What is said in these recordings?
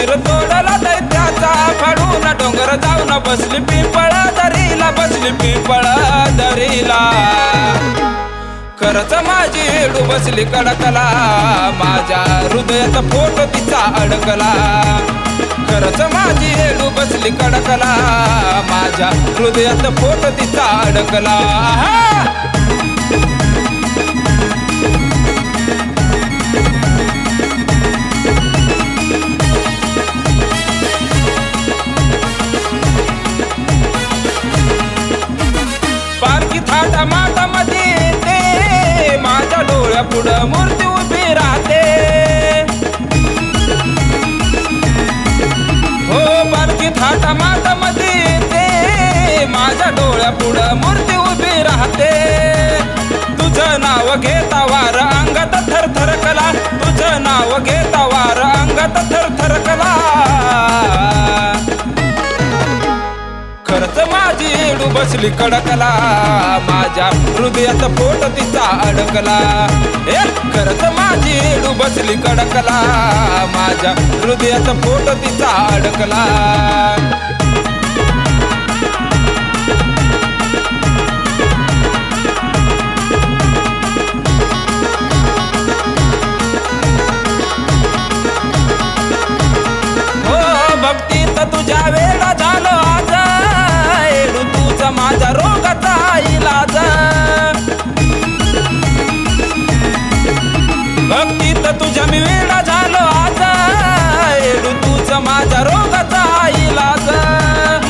शिर तोडला दैत्याचा. फाडून डोंगर जाऊन बसली पिंपळा दरीला बसली पिंपळा दरीला. खरच माझी हेडू बसली कडकला. माझ्या हृदयात फोटो तिचा अडकला. खरच माझी हेडू बसली कडकला. माझ्या हृदयात फोटो तिचा अडकला. माझ्या थाटा मध्ये ते माझ्या डोळ्या पुढं मूर्ती उभी राहते. तुझं नाव घेता वार अंगात थरथर कला. तुझं नाव घेता वार अंगात थरथर कला. एडू कडकला? माझ्या हृदयात पोट तिचा अडकला. ए करत माझी एडू बसली कडकला. माझ्या हृदयात पोट तिचा अडकला. हो, भक्ती तुझ्या मी वेळा झालो आज? एडू तुझा माझा रोगाचा इलाज.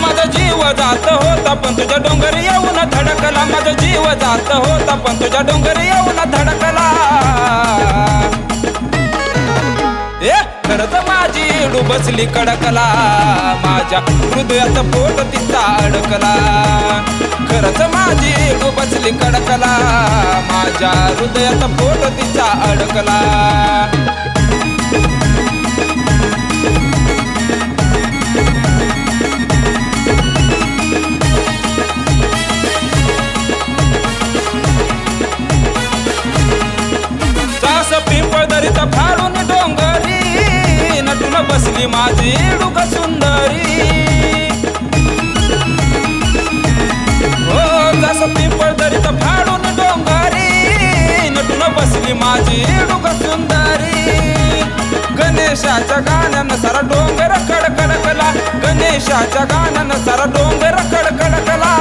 माझा जीव जात होता पण तुझ्या डोंगर येऊन धडकला. माझा जीव जात होता पण तुझ्या डोंगर येऊन धडकला. ए खरंच माझी एडू बसली कडकला. माझ्या हृदयात पोट तिचा अडकला. खरंच माझी एडू बसली कडकला माझ्या हृदयात पोट तिचा अडकला. सास पिंपळ दरीत फाडून डोंगरी नटून बसली माझी डुग सुंदरी. फाडून डोंगारी नटून बसली माझी डुग सुंदरी. गणेशाच्या गाण्यानं सारा डोंगर कडकडकला गणेशाच्या गाण्यानं सारा डोंगर कडकडकला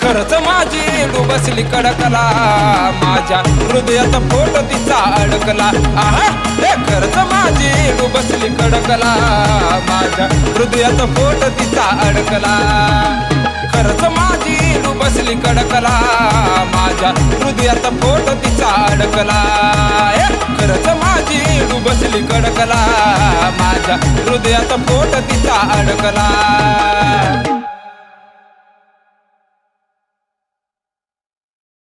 खरच माझी डू बसली कडकला माझ्या हृदयात फोट तिचा अडकला. आहा खरच माझी डू बसली कडकला माझ्या हृदयात फोट तिचा अडकला. खरंच माझी एडू बसली कडकला. माझ्या हृदयात पोट तिचा अडकला हे खरंच माझी एडू बसली कडकला. माझ्या हृदयात पोट तिचा अडकला